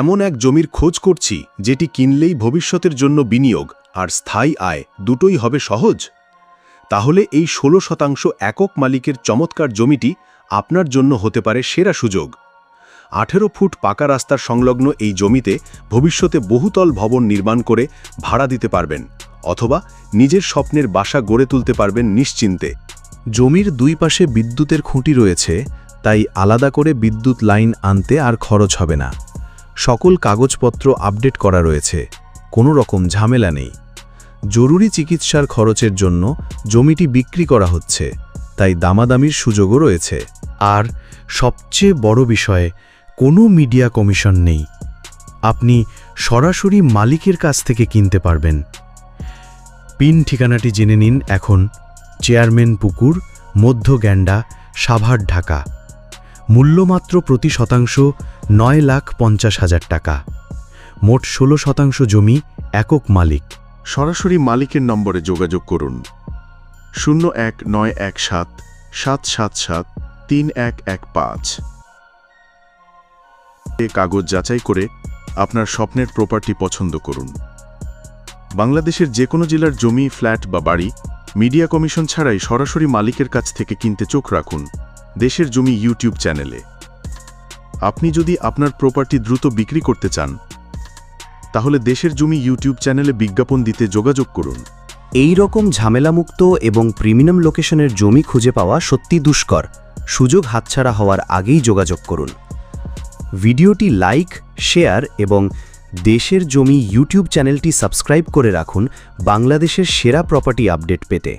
এমন এক জমির খোঁজ করছি যেটি কিনলেই ভবিষ্যতের জন্য বিনিয়োগ আর স্থায়ী আয় দুটোই হবে সহজ। তাহলে এই ষোলো শতাংশ একক মালিকের চমৎকার জমিটি আপনার জন্য হতে পারে সেরা সুযোগ। আঠেরো ফুট পাকা রাস্তার সংলগ্ন এই জমিতে ভবিষ্যতে বহুতল ভবন নির্মাণ করে ভাড়া দিতে পারবেন অথবা নিজের স্বপ্নের বাসা গড়ে তুলতে পারবেন নিশ্চিন্তে। জমির দুই পাশে বিদ্যুতের খুঁটি রয়েছে, তাই আলাদা করে বিদ্যুৎ লাইন আনতে আর খরচ হবে না। সকল কাগজপত্র আপডেট করা রয়েছে। কোনো রকম ঝামেলা নেই। জরুরি চিকিৎসার খরচের জন্য জমিটি বিক্রি করা হচ্ছে, তাই দামাদামির সুযোগও রয়েছে। আর সবচেয়ে বড় বিষয়ে, কোনো মিডিয়া কমিশন নেই। আপনি সরাসরি মালিকের কাছ থেকে কিনতে পারবেন। পিন ঠিকানাটি জেনে নিন এখন। চেয়ারম্যান পুকুর, মধ্য গ্যান্ডা, সাভার, ঢাকা। মূল্যমাত্র প্রতি শতাংশ নয় লাখ পঞ্চাশ হাজার টাকা। মোট ষোলো শতাংশ জমি একক মালিক। সরাসরি মালিকের নম্বরে যোগাযোগ করুন। শূন্য এক নয় এক সাত সাত সাত সাত, তিন এক এক পাঁচ। কাগজ যাচাই করে আপনার স্বপ্নের প্রপার্টি পছন্দ করুন। বাংলাদেশের যে কোনো জেলার জমি ফ্ল্যাট বা বাড়ি মিডিয়া কমিশন ছাড়াই সরাসরি মালিকের কাছ থেকে কিনতে চোখ রাখুন। দেশের জমি ইউটিউব চ্যানেলে। আপনি যদি আপনার প্রপার্টি দ্রুত বিক্রি করতে চান, তাহলে দেশের জমি ইউটিউব চ্যানেলে বিজ্ঞাপন দিতে যোগাযোগ করুন। এই রকম ঝামেলামুক্ত এবং প্রিমিয়াম লোকেশনের জমি খুঁজে পাওয়া সত্যি দুষ্কর। সুযোগ হাতছাড়া হওয়ার আগেই যোগাযোগ করুন। ভিডিওটি লাইক, শেয়ার এবং দেশের জমি ইউটিউব চ্যানেলটি সাবস্ক্রাইব করে রাখুন বাংলাদেশের সেরা প্রপার্টি আপডেট পেতে।